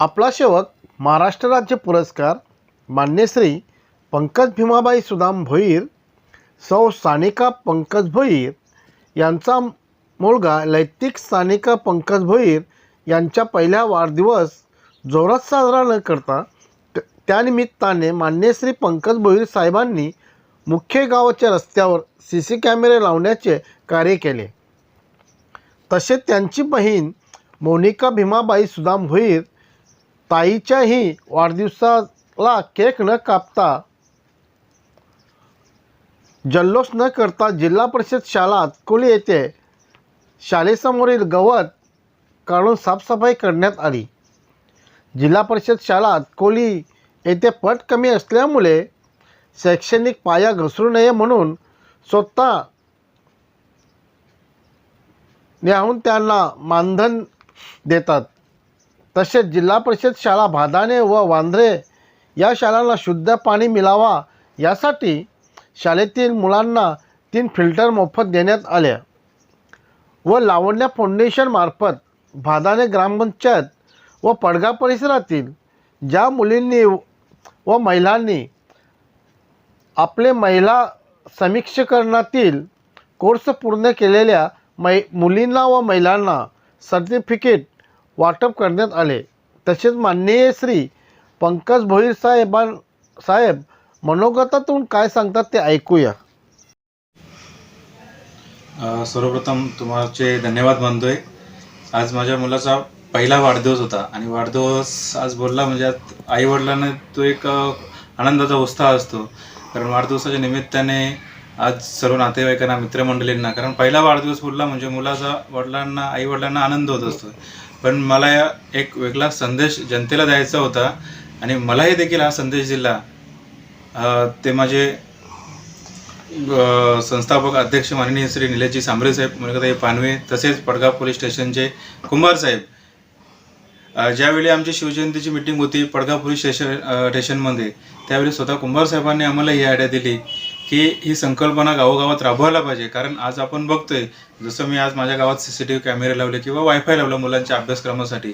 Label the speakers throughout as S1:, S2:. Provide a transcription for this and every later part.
S1: आपला शेवक महाराष्ट्र राज्य पुरस्कार मान्यश्री पंकज भीमाबाई सुदाम भोईर सौ सानिका पंकज भोईर यांचा मुलगा लैतिक सानिका पंकज भोईर यांच्या पहिल्या वाढदिवस जोरात साजरा न करता त- त्यानिमित्ताने मान्यश्री पंकज भोईर साहेबांनी मुख्य गावाच्या रस्त्यावर सी सी कॅमेरे लावण्याचे कार्य केले. तसेच त्यांची बहीण मोनिका भीमाबाई सुदाम भोईर ताईच्याही वाढदिवसाला केक न कापता जल्लोष न करता जिल्हा परिषद शाळा अतकोली येथे शाळेसमोरील गवत काढून साफसफाई करण्यात आली. जिल्हा परिषद शाळा अतकोली येथे पट कमी असल्यामुळे शैक्षणिक पाया घसरू नये म्हणून स्वतः न्याहून त्यांना मानधन देतात. तसेच जिल्हा परिषद शाळा भादाणे व वांद्रे या शाळांना शुद्ध पाणी मिळावा यासाठी शाळेतील मुलांना तीन फिल्टर मोफत देण्यात आल्या व लावण्या फाउंडेशनमार्फत भादाणे ग्रामपंचायत व पडगा परिसरातील ज्या मुलींनी व महिलांनी आपले महिला समीक्षकरणातील कोर्स पूर्ण केलेल्या मै मुलींना व महिलांना सर्टिफिकेट वाटप करण्यात आले. तसेच माननीय श्री पंकज भोईर साहेब साहेब मनोगतातून काय सांगतात ते ऐकूया.
S2: सर्वप्रथम तुमचे धन्यवाद मानतोय. आज माझ्या मुलाचा पहिला वाढदिवस होता आणि वाढदिवस आज बोलला म्हणजे आई वडिलांना तो एक आनंदाचा उत्साह असतो. कारण वाढदिवसाच्या निमित्ताने आज सर्व नातेवाईकांना मित्रमंडळींना कारण पहिला वाढदिवस बोलला म्हणजे मुलाचा वडिलांना आई वडिलांना आनंद होत असतो. पण मला या एक वेगळा संदेश जनतेला द्यायचा होता आणि मलाही देखील हा संदेश दिला. ते माझे संस्थापक अध्यक्ष माननीय श्री निलेशजी सांबरे साहेब मुलगाताई पानवे तसेच पडगाव पोलीस स्टेशनचे कुंभार साहेब. ज्यावेळी आमची शिवजयंतीची मिटिंग होती पडगाव पोलीस स्टेशन स्टेशनमध्ये त्यावेळी स्वतः कुंभार साहेबांनी आम्हाला ही आयडिया दिली. की ही संकल्पना गावोगावात राबवायला पाहिजे. कारण आज आपण बघतोय जसं मी आज माझ्या गावात सी सी टी व्ही कॅमेरे लावले किंवा वायफाय लावलं मुलांच्या अभ्यासक्रमासाठी.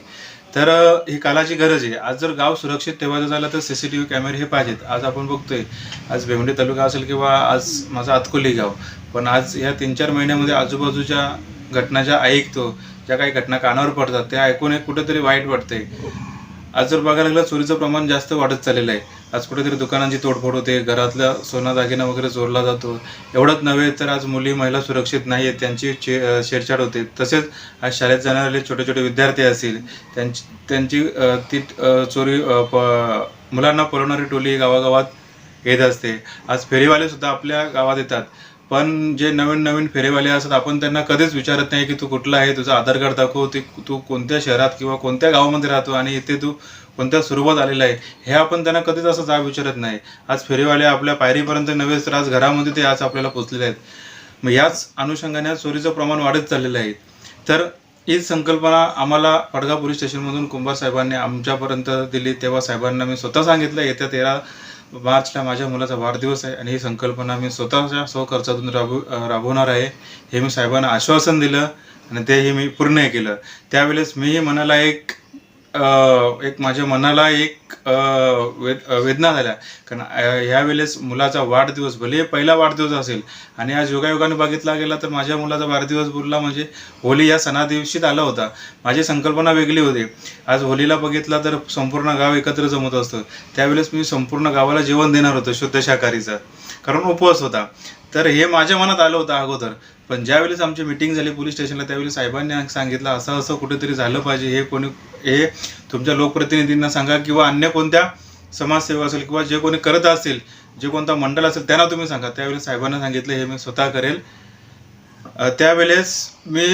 S2: तर ही कालाची गरज आहे. आज जर गाव सुरक्षित ठेवायचं झालं तर सी सी टी व्ही कॅमेरे हे पाहिजेत. आज आपण बघतोय आज भेवंडी तालुका असेल किंवा आज माझा आतकोली गाव. पण आज या तीन चार महिन्यामध्ये आजूबाजूच्या घटना ज्या ऐकतो. ज्या काही घटना कानावर पडतात त्या ऐकून एक कुठेतरी वाईट वाटते आज जर बघायला गेलं चोरीचं प्रमाण जास्त वाढत चाललेलं आहे. आज कुठेतरी दुकानांची तोडफोड होते घरातला सोना दागिना वगैरे चोरला जातो. एवढंच नव्हे तर आज मुली महिला सुरक्षित नाही आहेत त्यांची छेडछाड होते. तसेच आज शाळेत जाणारे छोटे छोटे विद्यार्थी असतील त्यांची त्यांची ती चोरी प मुलांना पळवणारी टोली गावागावात येत असते. आज फेरीवाले सुद्धा आपल्या गावात येतात. पण जे नवीन नवीन फेरीवाले असतात आपण त्यांना कधीच विचारत नाही की तू कुठला आहे तुझा आधार कार्ड दाखव ते तू कोणत्या शहरात किंवा कोणत्या गावामध्ये राहतो आणि इथे तू कोणत्या स्वरूपात आलेलं आहे हे आपण त्यांना कधीच असं जाब विचारत नाही. आज फेरीवाले आपल्या पायरीपर्यंत नव्हे तर आज घरामध्ये ते आज आपल्याला पोचलेले आहेत. मग याच अनुषंगाने आज चोरीचं प्रमाण वाढत चाललेलं आहे. तर हीच संकल्पना आम्हाला पडगा पोलीस स्टेशनमधून कुंभार साहेबांनी आमच्यापर्यंत दिली. तेव्हा साहेबांना मी स्वतः सांगितलं येत्या तेरा मार्चला माझ्या मुलाचा वाढदिवस आहे आणि ही संकल्पना मी स्वतःच्या स्वखर्चातून राबू राबवणार आहे. हे मी साहेबांना आश्वासन दिलं आणि तेही मी पूर्ण केलं. त्यावेळेस मीही मनाला एक एक माझ्या मनाला एक वेद वेदना झाल्या. कारण ह्यावेळेस मुलाचा वाढदिवस भले पहिला वाढदिवस असेल आणि आज योगायोगाने बघितला गेला तर माझ्या मुलाचा वाढदिवस बोलला म्हणजे होली या सणादिवशीच आला होता. माझी संकल्पना वेगळी होती. आज होलीला बघितला तर संपूर्ण गाव एकत्र जमत असतं. त्यावेळेस मी संपूर्ण गावाला जेवण देणार होतो शुद्ध शाकाहारीचं. कारण उपवास होता. तर हे माझ्या मनात आलं होतं अगोदर. पण ज्यावेळेस आमची मिटिंग झाली पोलीस स्टेशनला त्यावेळी साहेबांनी सांगितलं असं असं कुठेतरी झालं पाहिजे हे कोणी हे तुमच्या लोकप्रतिनिधींना सांगा किंवा अन्य कोणत्या समाजसेवा असेल किंवा जे कोणी करत असेल जे कोणता मंडळ असेल त्यांना तुम्ही सांगा. त्यावेळी साहेबांना सांगितलं हे मी स्वतः करेल. त्यावेळेस मी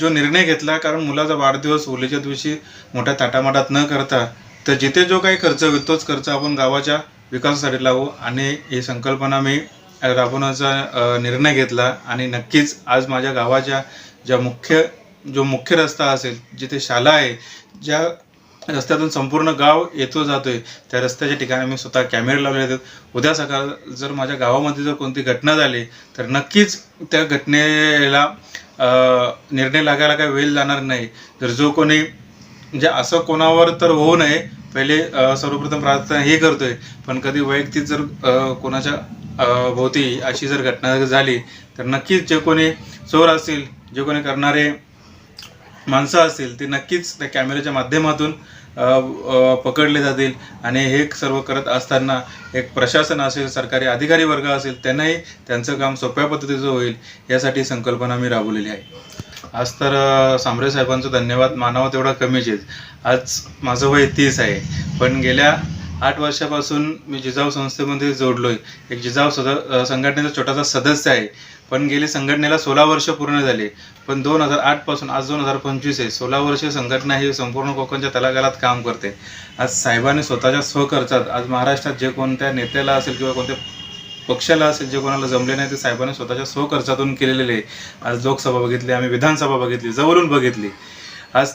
S2: जो निर्णय घेतला कारण मुलाचा वाढदिवस होलीच्या दिवशी मोठ्या ताटामाटात न करता तर जिथे जो काही खर्च होईल तोच खर्च आपण गावाच्या विकासासाठी लावू. आणि ही संकल्पना मी राबवण्याचा निर्णय घेतला. आणि नक्कीच आज माझ्या गावाच्या ज्या मुख्य जो मुख्य रस्ता असेल जिथे शाला आहे ज्या रस्त्यातून संपूर्ण गाव येतो जातोय त्या रस्त्याच्या ठिकाणी मी स्वतः कॅमेरे लावले आहेत. उद्या सकाळ जर माझ्या गावामध्ये जर कोणती घटना झाली तर नक्कीच त्या घटनेला निर्णय लागायला काही वेळ जाणार नाही. जर जो कोणी म्हणजे असं कोणावर तर होऊ नये. पहिले सर्वप्रथम प्रार्थना हे करतोय. पण कधी वैयक्तिक जर कोणाच्या भोवती अशी जर घटना झाली तर नक्कीच जे कोणी चोर असतील जे कोणी करणारे माणसं असतील ती नक्कीच त्या कॅमेऱ्याच्या माध्यमातून पकडले जातील. आणि हे सर्व करत असताना एक प्रशासन असेल सरकारी अधिकारी वर्ग असेल त्यांनाही त्यांचं काम सोप्या पद्धतीचं होईल यासाठी संकल्पना मी राबवलेली आहे. आज तर सांबरे साहेबांचं धन्यवाद. मानावं तेवढा कमीच आहे. आज माझं वय तीस आहे. पण गेल्या आठ वर्षापासून मी जिजाऊ संस्थेमध्ये जोडलो आहे एक जिजाऊ सद संघटनेचा छोटासा सदस्य आहे. पण गेले संघटनेला सोळा वर्ष पूर्ण झाले. पण दोन हजार आठपासून आज दोन हजार पंचवीस आहे. सोळा वर्ष संघटना ही संपूर्ण कोकणच्या तलागालात काम करते. आज साहेबांनी स्वतःच्या स्वखर्चात आज महाराष्ट्रात जे कोणत्या नेत्याला असेल किंवा कोणत्या पक्षाला असेल जे कोणाला जमले नाही ते साहेबांनी स्वतःच्या स्वखर्चातून केलेले आहे. आज लोकसभा बघितली आम्ही विधानसभा बघितली जवळून बघितली. आज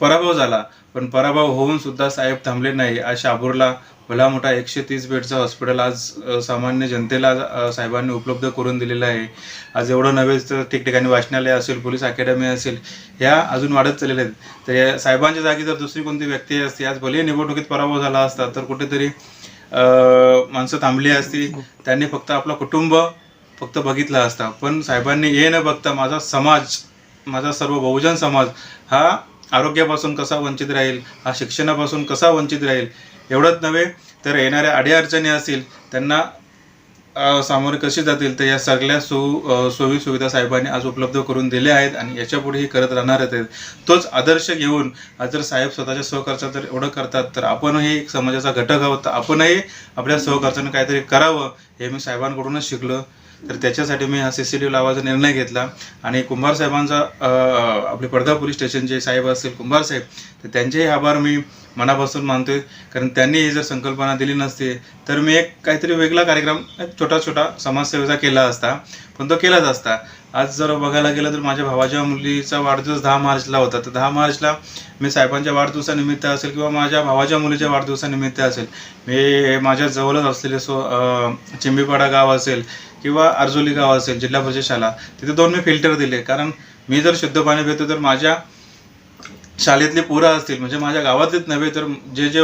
S2: पराभव झाला. पण पराभव होऊन सुद्धा साहेब थांबले नाही. आज शाबूरला भला मोठा एकशे तीस बेडचं हॉस्पिटल आज सामान्य जनतेला साहेबांनी उपलब्ध करून दिलेलं आहे. आज एवढं नव्हे तर ठिकठिकाणी वाचनालय असेल पोलीस अकॅडमी असेल ह्या अजून वाढत चाललेल्या आहेत. तर या साहेबांच्या जागी जर दुसरी कोणती व्यक्ती असती आज भले निवडणुकीत पराभव झाला असता तर कुठेतरी माणसं थांबली असती. त्यांनी फक्त आपलं कुटुंब फक्त बघितला असता. पण साहेबांनी हे न बघता माझा समाज माझा सर्व बहुजन समाज हा आरोग्यापासून कसा वंचित राहील? हा शिक्षणापासून कसा वंचित राहील? एवढंच नव्हे तर येणाऱ्या अडीअडचणी असतील त्यांना सामोरे कशी जातील? तर या सगळ्या सो सोयी सुविधा साहेबांनी आज उपलब्ध करून दिल्या आहेत आणि याच्यापुढेही करत राहणार आहेत. तोच आदर्श घेऊन आज जर साहेब स्वतःच्या सहकारचा जर एवढं करतात तर आपणही एक समाजाचा घटक आहोत. तर आपणही आपल्या सहकारच्यानं काहीतरी करावं हे मी साहेबांकडूनच शिकलो. तर त्याच्यासाठी मी हा सी सी टी व्ही लावायचा निर्णय घेतला. आणि कुंभार साहेबांचा आपले पडदा पोलीस स्टेशनचे साहेब असतील कुंभार साहेब तर त्यांचेही आभार मी मनापासून मानतोय. कारण त्यांनी ही जर संकल्पना दिली नसते तर मी एक काहीतरी वेगळा कार्यक्रम एक छोटा छोटा समाजसेवेचा केला असता. पण तो केलाच असता. आज जर बघायला गेलं तर माझ्या भावाच्या मुलीचा वाढदिवस दहा मार्चला होता. तर दहा मार्चला मी साहेबांच्या वाढदिवसानिमित्त असेल किंवा माझ्या भावाच्या मुलीच्या वाढदिवसानिमित्त असेल मी माझ्या जवळच असलेले सो चिंबीपाडा गाव असेल किंवा अर्जुली गाव असेल जिल्हा परिषद शाळा तिथे दोन मी फिल्टर दिले. कारण मी जर शुद्ध पाणी पितो तर माझ्या शाळेतली पोरं असतील म्हणजे माझ्या गावातलेच नव्हे तर जे जे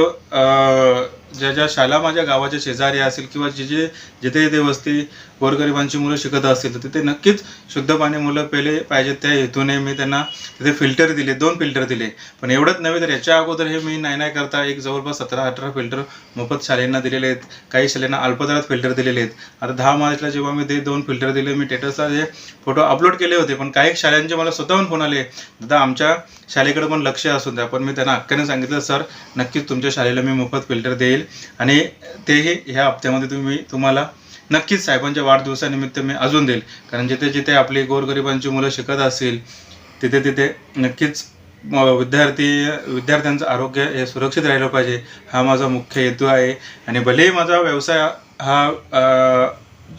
S2: ज्या ज्या शाळा माझ्या गावाच्या शेजारी असेल किंवा जे जे जिथे जिथे वस्ती गोरगरिबांची मुलं शिकत असतील तर तिथे नक्कीच शुद्ध पाणी मुलं पेले पाहिजेत त्या हेतूने मी त्यांना तिथे फिल्टर दिले दोन फिल्टर दिले. पण एवढंच नव्हे तर याच्या अगोदर हे मी नाही नाही करता एक जवळपास सतरा अठरा फिल्टर मोफत शाळेंना दिलेले आहेत. काही शाळेंना अल्पदरात फिल्टर दिलेले आहेत. आता दहा मार्चला जेव्हा मी ते दोन फिल्टर दिले मी टेटसला जे फोटो अपलोड केले होते. पण काही शाळांचे मला स्वतःहून फोन आले. दादा आमच्या शाळेकडे पण लक्ष असून द्या. पण मी त्यांना हक्काने सांगितलं सर नक्कीच तुमच्या शाळेला मी मोफत फिल्टर देईल. आणि तेही ह्या हप्त्यामध्ये तुम्ही तुम्हाला नक्कीच साहेबांच्या वाढदिवसानिमित्त मी अजून देईल. कारण जिथे जिथे आपली गोरगरिबांची मुलं शिकत असतील तिथे तिथे नक्कीच विद्यार्थी विद्यार्थ्यांचं आरोग्य हे सुरक्षित राहिलं पाहिजे. हा माझा मुख्य हेतू आहे. आणि भलेही माझा व्यवसाय हा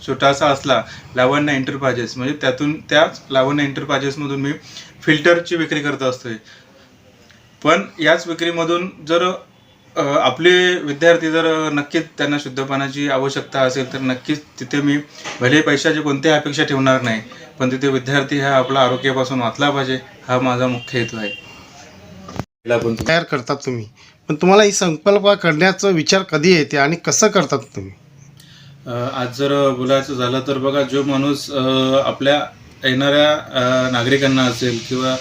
S2: छोटासा असला लावण्य एंटरप्राइजेस म्हणजे त्यातून त्याच लावण्य एंटरप्राइजेसमधून मी फिल्टरची विक्री करत असतोय. पण याच विक्रीमधून जर आपले विद्यार्थी जर नक्कीच त्यांना शुद्ध पाण्याची आवश्यकता असेल तर नक्कीच तिथे मी भले पैशाची कोणत्याही अपेक्षा ठेवणार नाही पण तिथे विद्यार्थी हा आपला आरोग्यापासून वाचला पाहिजे हा माझा मुख्य हेतू आहे.
S1: तयार करतात तुम्ही. पण तुम्हाला ही संकल्पना करण्याचा विचार कधी येते आणि कसं करतात तुम्ही?
S2: आज जर बोलायचं झालं तर बघा जो माणूस आपल्या येणाऱ्या नागरिकांना असेल किंवा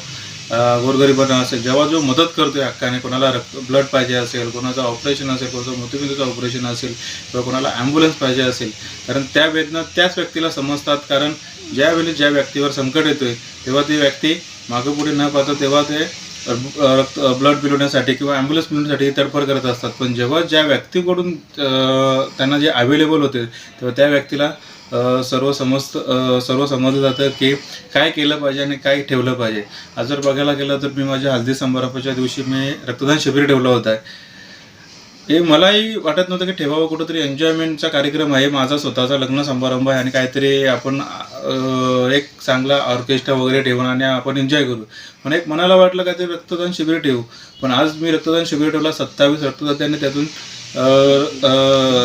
S2: गोरगरिबांना असेल. जेव्हा जो मदत करतोय हक्काने कोणाला रक्त ब्लड पाहिजे असेल कोणाचं ऑपरेशन असेल कोणाचं मृत्यूबिंदूचं ऑपरेशन असेल किंवा कोणाला ॲम्ब्युलन्स पाहिजे असेल कारण त्या वेदना त्याच व्यक्तीला समजतात. कारण ज्यावेळी ज्या व्यक्तीवर संकट येतोय तेव्हा ती व्यक्ती मागे पुढे न पाहता तेव्हा ते रक्त ब्लड मिळवण्यासाठी किंवा ॲम्ब्युलन्स मिळवण्यासाठी तडफड करत असतात. पण जेव्हा ज्या व्यक्तीकडून त्यांना जे अवेलेबल होते तेव्हा त्या व्यक्तीला सर्व समजत सर्व समजलं जातं की काय केलं पाहिजे आणि काय ठेवलं पाहिजे. आज जर बघायला गेलं तर मी माझ्या हल्दी समारंभाच्या दिवशी मी रक्तदान शिबिर ठेवलं होतं. हे मलाही वाटत नव्हतं की ठेवावं कुठंतरी एन्जॉयमेंटचा कार्यक्रम आहे माझा स्वतःचा लग्न समारंभ आहे आणि काहीतरी आपण एक चांगला ऑर्केस्ट्रा वगैरे ठेवून आणि आपण एन्जॉय करू. पण एक मनाला वाटलं काहीतरी रक्तदान शिबिर ठेवू. पण आज मी रक्तदान शिबिर ठेवला सत्तावीस रक्तदात्यांनी त्यातून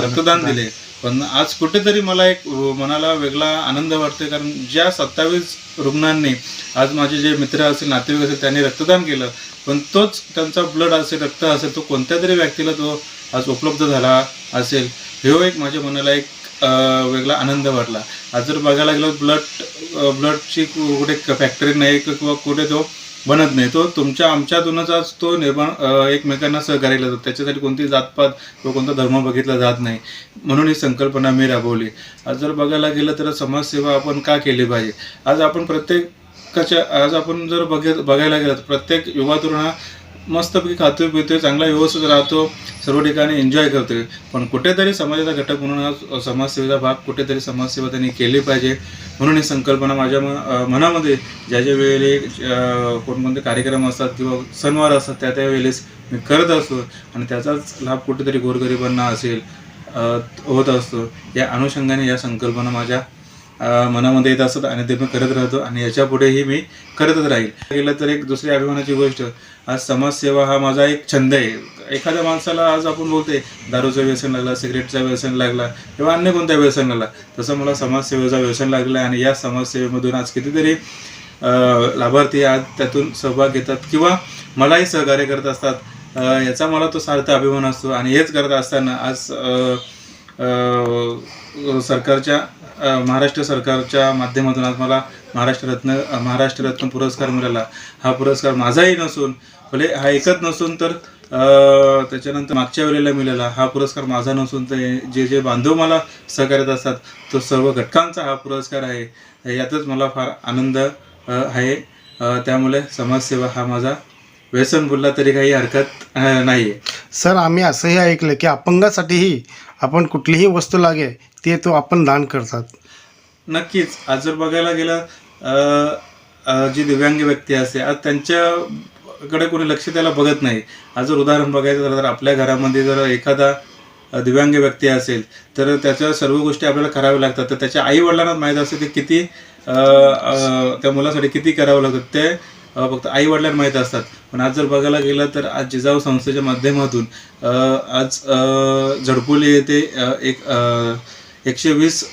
S2: रक्तदान दिले. पण आज कुठेतरी मला एक मनाला वेगळा आनंद वाटतोय कारण ज्या सत्तावीस रुग्णांनी आज माझे जे मित्र असेल नातेवाईक असेल त्यांनी रक्तदान केलं पण तोच त्यांचा ब्लड असेल रक्त असेल तो कोणत्या तरी व्यक्तीला तो आज उपलब्ध झाला असेल हे एक माझ्या मनाला एक वेगळा आनंद वाटला. आज जर बघायला गेलो ब्लड ब्लडची कुठे फॅक्टरी नाही किंवा कुठे तो बनत नाही. तो तुमच्या आमच्यातूनच आज तो निर्माण एकमेकांना सहकार्य जातो त्याच्यासाठी कोणती जातपात किंवा कोणता धर्म बघितला जात नाही. म्हणून ही संकल्पना मी राबवली. आज जर बघायला गेलं तर समाजसेवा आपण का केली पाहिजे? आज आपण प्रत्येकाच्या आज आपण जर बघ बघायला गेलं तर प्रत्येक युवा तरुणा हा मस्तपैकी खातोय पितोय चांगला व्यवस्थित राहतो सर्व ठिकाणी एन्जॉय करतोय. पण कुठेतरी समाजाचा घटक म्हणून हा समाजसेवेचा भाग कुठेतरी समाजसेवा त्यांनी केली पाहिजे म्हणून ही संकल्पना माझ्या म- मनामध्ये ज्या ज्या वेळेला कोणकोणते कार्यक्रम असतात किंवा सणवार असतात त्या त्या वेळेस मी करत असतो आणि त्याचाच लाभ कुठेतरी गोरगरिबांना असेल होत असतो. या अनुषंगाने या संकल्पना माझ्या मनामध्ये येत असतात आणि ते मी करत राहतो आणि याच्या पुढेही मी करतच राहील. गेलं तर एक दुसरी अभिमानाची गोष्ट आज समाजसेवा हा माझा एक छंद आहे. एखाद्या माणसाला आज आपण बोलते दारूचं व्यसन लागला सिगरेटचा व्यसन लागला किंवा अन्य कोणत्या व्यसन लागला तसं मला समाजसेवेचा व्यसन लागला आहे आणि या समाजसेवेमधून आज कितीतरी लाभार्थी आज त्यातून सहभाग घेतात किंवा मलाही सहकार्य करत असतात. याचा मला तो सार्थ अभिमान असतो आणि हेच करत असताना आज सरकारच्या महाराष्ट्र सरकारच्या माध्यमातून आज मला महाराष्ट्र रत्न महाराष्ट्र रत्न पुरस्कार मिळाला. हा पुरस्कार माझाही नसून भले हा एकच नसून तर त्याच्यानंतर मागच्या वेळेला मिळाला. हा पुरस्कार माझा नसून ते जे जे बांधव मला सहकार्यात असतात तो सर्व घटकांचा हा पुरस्कार आहे. यातच मला फार आनंद आहे. त्यामुळे समाजसेवा हा माझा व्यसन बोलला तरी काही हरकत नाही
S1: सर आम्ही असंही ऐकलं की अपंगासाठीही आपण कुठलीही वस्तू लागे ते तो आपण दान करतात.
S2: नक्कीच. आज जर बघायला गेलं अ, अ, जी दिव्यांग व्यक्ती असते आज त्यांच्याकडे कोणी लक्ष त्याला बघत नाही. आज जर उदाहरण बघायचं झालं तर आपल्या घरामध्ये जर एखादा अ, दिव्यांग व्यक्ती असेल तर त्याच्या सर्व गोष्टी आपल्याला कराव्या लागतात. तर त्याच्या आई वडिलांना माहीत असते ते किती अ, अ, त्या मुलासाठी किती करावं लागतं. ते फक्त आई वडिलांना माहीत असतात. पण आज जर बघायला गेलं तर आज जिजाऊ संस्थेच्या माध्यमातून आज झडपोली येथे एक एकशे वीस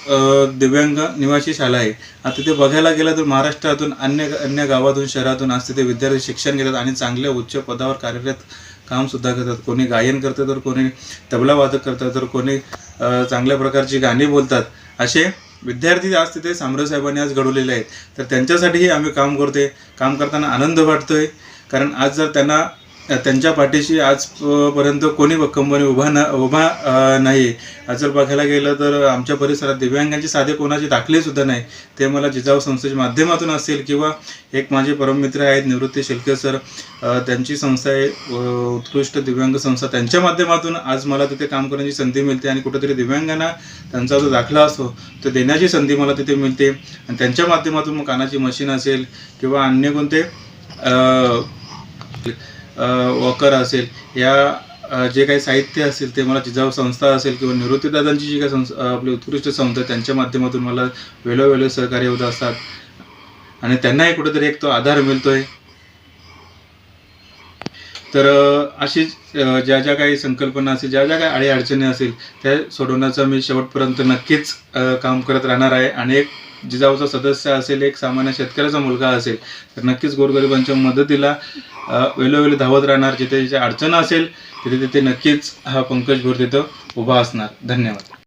S2: दिव्यांग निवासी शाळा आहे. आता तिथे बघायला गेलं तर महाराष्ट्रातून अन्य अन्य गावातून शहरातून आज तिथे विद्यार्थी शिक्षण घेतात आणि चांगल्या उच्च पदावर कार्यरत कामसुद्धा करतात. कोणी गायन करतं तर कोणी तबला वादक करतात तर कोणी चांगल्या प्रकारची गाणी बोलतात. असे विद्यार्थी आज तिथे सामरावसाहेबांनी आज घडवलेले आहेत. तर त्यांच्यासाठीही आम्ही काम करतोय. काम करताना आनंद वाटतोय. कारण आज जर त्यांना त्यांच्या पाठीशी आजपर्यंत कोणी कंपनी उभा न उभा नाही आज जर बघायला गेलं तर आमच्या परिसरात दिव्यांगांचे साधे कोणाचे दाखले सुद्धा नाही. ते मला जिजाऊ संस्थेच्या माध्यमातून असेल किंवा एक माझे परममित्र आहेत निवृत्ती शेलके सर त्यांची संस्था आहे उत्कृष्ट दिव्यांग संस्था त्यांच्या माध्यमातून आज मला तिथे काम करण्याची संधी मिळते आणि कुठेतरी दिव्यांगांना त्यांचा जो दाखला असतो तो देण्याची संधी मला तिथे मिळते. आणि त्यांच्या माध्यमातून मग कानाची मशीन असेल किंवा अन्य कोणते वॉकर असेल या जे काही साहित्य असेल ते मला जिजाऊ संस्था असेल किंवा निवृत्तीदादांची जी काही संस्था आपली उत्कृष्ट संस्था आहे, त्यांच्या माध्यमातून मला वेळोवेळी सहकार्य होत असतात. आणि त्यांनाही कुठेतरी एक तो आधार मिळतोय. तर अशीच ज्या ज्या काही संकल्पना असेल ज्या ज्या काही आळी अडचणी असेल त्या सोडवण्याचा मी शेवटपर्यंत नक्कीच काम करत राहणार आहे. आणि एक जिजाऊचा सदस्य असेल एक सामान्य शेतकऱ्याचा मुलगा असेल तर नक्कीच गोरगरिबांच्या मदतीला वेळोवेळी धावत राहणार जिथे जिथे अडचण असेल तिथे तिथे नक्कीच हा पंकज भोर तिथं उभा असणार. धन्यवाद.